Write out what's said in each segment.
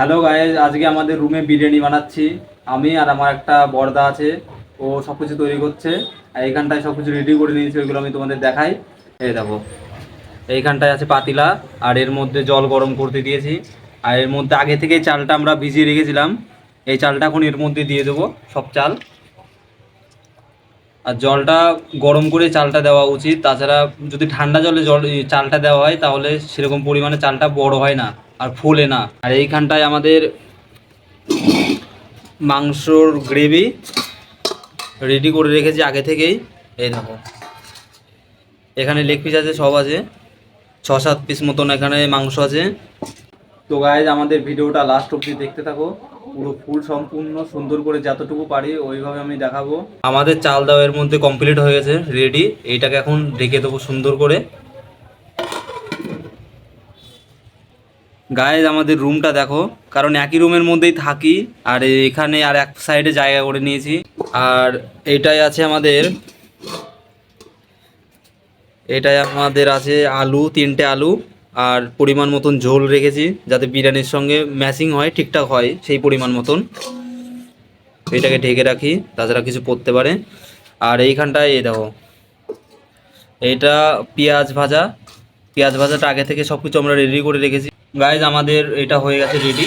Hello guys আজকে আমাদের রুমে বিরিয়ানি বানাচ্ছি। আমি আর আমার একটা বর্দা আছে। ও সব কিছু তৈরি করছে। আর এইখানটায় সব কিছু রেডি করে নিয়েছি, ওইগুলো আমি তোমাদের দেখাই। এই দেখো। এইখানটায় আছে পাতিলা, আর এর মধ্যে জল গরম করতে দিয়েছি। আর এর মধ্যে আগে থেকেই চালটা আমরা ভিজিয়ে রেখেছিলাম। এই চালটা এখন এর মধ্যে দিয়ে দেবো, সব চাল। আর জলটা গরম করে চালটা দেওয়া উচিত। তাছাড়া যদি ঠান্ডা জলে জল চালটা দেওয়া হয়, তাহলে সেরকম পরিমাণে চালটা বড় হয় না। আর ফোলে না। আর এইখানটায় আমাদের মাংসর গ্রেভি রেডি করে রেখেছি আগে থেকেই। এই দেখো। এখানে লেগ পিস আছে, সব আছে। ছ, সাত পিস মতন এখানে মাংস আছে। তো গায়ে আমাদের ভিডিওটা লাস্ট অবধি দেখতে থাকো। পুরো ফুল সম্পূর্ণ সুন্দর করে যতটুকু পারি ওইভাবে আমি দেখাবো। আমাদের চাল দাও এর মধ্যে কমপ্লিট হয়ে গেছে রেডি এইটাকে এখন ঢেকে দেবো সুন্দর করে। গাইজ আমাদের রুমটা দেখো। কারণ একই রুমের মধ্যেই থাকি, আর এখানে আর এক সাইডে জায়গা করে নিয়েছি। আর এটাই আছে আমাদের, এটাই আমাদের আছে আলু, তিনটে আলু, আর পরিমাণ মতন ঝোল রেখেছি, যাতে বিরিয়ানির সঙ্গে ম্যাচিং হয়, ঠিকঠাক হয়, সেই পরিমাণ মতন। এটাকে ঢেকে রাখি, তাছাড়া কিছু পড়তে পারে। আর এইখানটায় এই দেখো, এটা পেঁয়াজ ভাজা। পেঁয়াজ ভাজাটা আগে থেকে সব কিছু আমরা রেডি করে রেখেছি। গাইজ আমাদের এটা হয়ে গেছে রেডি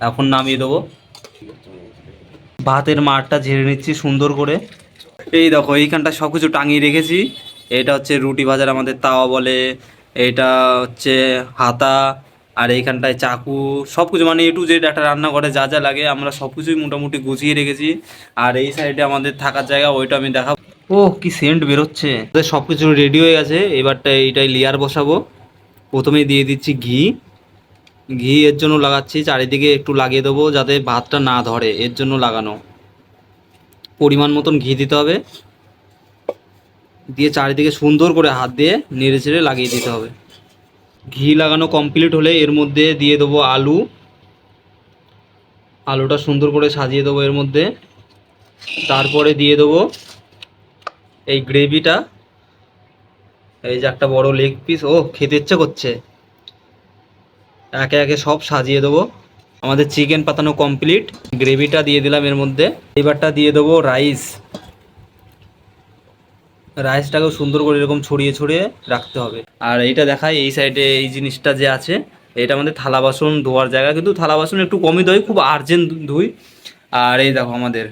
এখন নামিয়ে দেবো। ভাতের মারটা ঝেড়ে নিচ্ছি সুন্দর করে। এই দেখো, এইখানটা সব কিছু টাঙিয়ে রেখেছি। এটা হচ্ছে রুটি ভাজার আমাদের তাওয়া বলে, এটা হচ্ছে হাতা, আর এইখানটায় চাকু সব কিছু মানে এ টু জেড একটা রান্না করে যা যা লাগে আমরা সব কিছুই মোটামুটি গুছিয়ে রেখেছি। আর এই সাইডে আমাদের থাকার জায়গা, ওইটা আমি দেখাবো। ও কি সেন্ট বেরোচ্ছে। সব কিছু রেডি হয়ে গেছে। এবারটা এইটাই লেয়ার বসাবো। প্রথমে দিয়ে দিচ্ছি ঘি। ঘি এর জন্য লাগাচ্ছি, চারিদিকে একটু লাগিয়ে দেবো যাতে ভাতটা না ধরে, এর জন্য লাগানো। পরিমাণ মতন ঘি দিতে হবে। দিয়ে চারিদিকে সুন্দর করে হাত দিয়ে নেড়ে চেড়ে লাগিয়ে দিতে হবে। ঘি লাগানো কমপ্লিট হলে এর মধ্যে দিয়ে দেবো আলু। আলুটা সুন্দর করে সাজিয়ে দেবো এর মধ্যে। তারপরে দিয়ে দেবো এই গ্রেভিটা এই যে একটা বড় লেগ পিস ও খেতে ইচ্ছে করছে। একে একে সব সাজিয়ে দেবো। আমাদের চিকেন পাতানো কমপ্লিট গ্রেভিটা দিয়ে দিলাম এর মধ্যে। এবারটা দিয়ে দেবো রাইস রাইসটাকেও সুন্দর করে এরকম ছড়িয়ে ছড়িয়ে রাখতে হবে। আর এইটা দেখায় এই সাইডে এই জিনিসটা যে আছে, এটা আমাদের থালা বাসন ধোয়ার জায়গা। কিন্তু থালা বাসন একটু কমই ধোয় খুব আর্জেন্ট ধুই। আর এই দেখো আমাদের,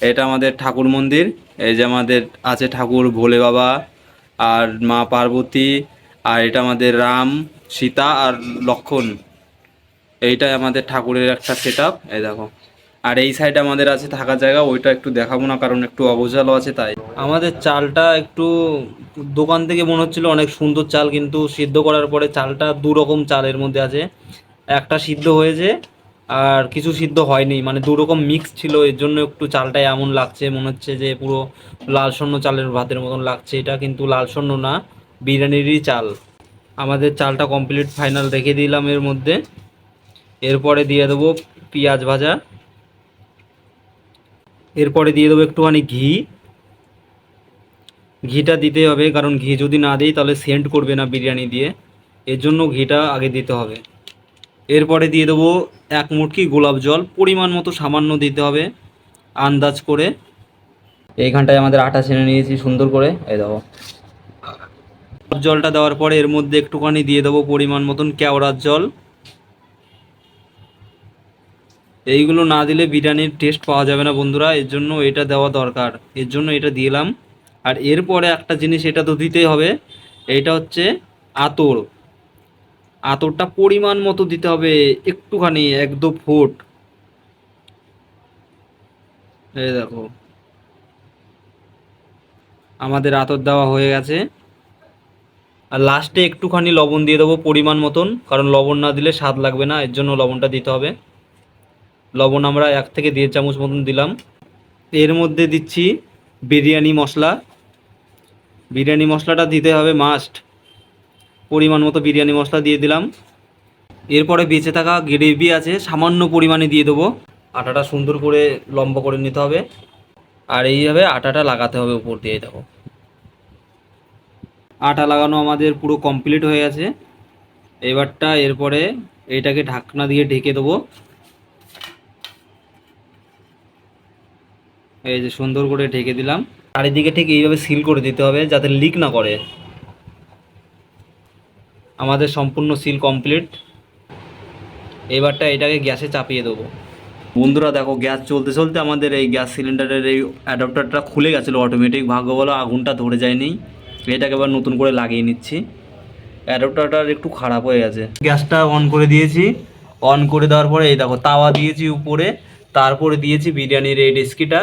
এটা আমাদের ঠাকুর মন্দির। এই যে আমাদের আছে ঠাকুর ভোলে বাবা, আর মা পার্বতী, আর এটা আমাদের রাম সীতা আর লক্ষণ। এইটাই আমাদের ঠাকুরের একটা সেট এই দেখো। আর এই সাইডে আমাদের আছে থাকার জায়গা, ওইটা একটু দেখাবো না, কারণ একটু অগোছালো আছে তাই। আমাদের চালটা একটু দোকান থেকে মনে হচ্ছিল অনেক সুন্দর চাল, কিন্তু সিদ্ধ করার পরে চালটা দু রকম চালের মধ্যে আছে। একটা সিদ্ধ হয়েছে, আর কিছু সিদ্ধ হয়নি। মানে দু রকম মিক্স ছিল, এর জন্য একটু চালটা এমন লাগছে, মনে হচ্ছে যে পুরো লাল সন্ন চালের ভাতের মতন লাগছে। এটা কিন্তু লাল সন্ন না, বিরিয়ানিরই চাল। আমাদের চালটা কমপ্লিট ফাইনাল রেখে দিলাম এর মধ্যে। এরপরে দিয়ে দেবো পেঁয়াজ ভাজা। এরপরে দিয়ে দেবো একটুখানি ঘি। ঘিটা দিতে হবে, কারণ ঘি যদি না দিই তাহলে সেন্ট করবে না বিরিয়ানি দিয়ে। এর জন্য ঘিটা আগে দিতে হবে। এরপরে দিয়ে দেবো এক মুটকি গোলাপ জল, পরিমাণ মতো সামান্য দিতে হবে আন্দাজ করে। এইখানটায় আমাদের আটা ছেনে নিয়েছি সুন্দর করে। এই গোলাপ জলটা দেওয়ার পরে এর মধ্যে একটুখানি দিয়ে দেবো পরিমাণ মতন কেওড়ার জল। এইগুলো না দিলে বিরিয়ানির টেস্ট পাওয়া যাবে না বন্ধুরা, এর জন্য এটা দেওয়া দরকার। এর জন্য এটা দিলাম আর এরপরে একটা জিনিস এটা তো দিতেই হবে, এটা হচ্ছে আতর। আতরটা পরিমাণ মতো দিতে হবে, একটুখানি, এক দু ফুট। এই দেখো। আমাদের আতর দেওয়া হয়ে গেছে। আর লাস্টে একটুখানি লবণ দিয়ে দেবো পরিমাণ মতন, কারণ লবণ না দিলে স্বাদ লাগবে না, এর জন্য লবণটা দিতে হবে। লবণ আমরা এক থেকে দেড় চামচ মতন দিলাম। এর মধ্যে দিচ্ছি বিরিয়ানি মশলা। বিরিয়ানি মশলাটা দিতে হবে মাস্ট পরিমাণ মতো বিরিয়ানি মশলা দিয়ে দিলাম। এরপরে বেঁচে থাকা গ্রেভি আছে, সামান্য পরিমাণে দিয়ে দেবো। আটাটা সুন্দর করে লম্বা করে নিতে হবে। আর এইভাবে আটাটা লাগাতে হবে উপর দিয়ে দেখো। আটা লাগানো আমাদের পুরো কমপ্লিট হয়ে গেছে। এবারটা এরপরে এইটাকে ঢাকনা দিয়ে ঢেকে দেবো। এই যে সুন্দর করে ঢেকে দিলাম। চারিদিকে ঠিক এইভাবে সিল করে দিতে হবে যাতে লিক না করে। আমাদের সম্পূর্ণ সিল কমপ্লিট এবারটা এটাকে গ্যাসে চাপিয়ে দেবো। বন্ধুরা দেখো, গ্যাস চলতে চলতে আমাদের এই গ্যাস সিলিন্ডারের এই অ্যাডাপ্টারটা খুলে গেছিল অটোমেটিক ভাগ্য বলো আগুনটা ধরে যায়নি। এটাকে এবার নতুন করে লাগিয়ে নিচ্ছি। অ্যাডাপ্টারটার একটু খারাপ হয়ে গেছে। গ্যাসটা অন করে দিয়েছি। অন করে দেওয়ার পরে এই দেখো, তাওয়া দিয়েছি উপরে, তারপরে দিয়েছি বিরিয়ানির এই ডেস্কিটা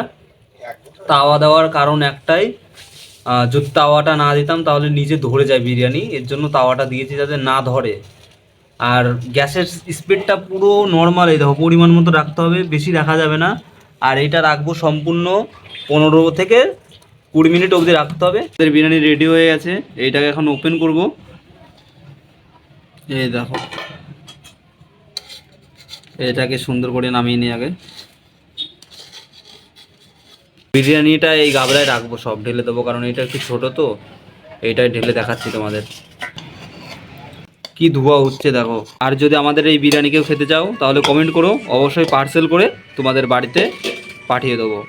তাওয়া দেওয়ার কারণ একটাই যদি তাওয়াটা না দিতাম তাহলে নিজে ধরে যায় বিরিয়ানি। এর জন্য তাওয়াটা দিয়েছি যাতে না ধরে। আর গ্যাসের স্পিডটা পুরো নর্মাল এই দেখো, পরিমাণ মতো রাখতে হবে, বেশি রাখা যাবে না। আর এটা রাখব সম্পূর্ণ পনেরো থেকে কুড়ি মিনিট অবধি রাখতে হবে। তাদের বিরিয়ানি রেডি হয়ে গেছে। এইটাকে এখন ওপেন করব। এই দেখো। এটাকে সুন্দর করে নামিয়ে নিই আগে। বিরিয়ানিটা এই গাবলায় রাখব, সব ঢেলে দেবো, কারণ এটা একটু ছোট তো। এইটাই ঢেলে দেখাচ্ছি তোমাদের। কি ধোয়া উঠছে দেখো। আর যদি আমাদের এই বিরিয়ানি কেউ খেতে চাও, তাহলে কমেন্ট করো। অবশ্যই পার্সেল করে তোমাদের বাড়িতে পাঠিয়ে দেবো।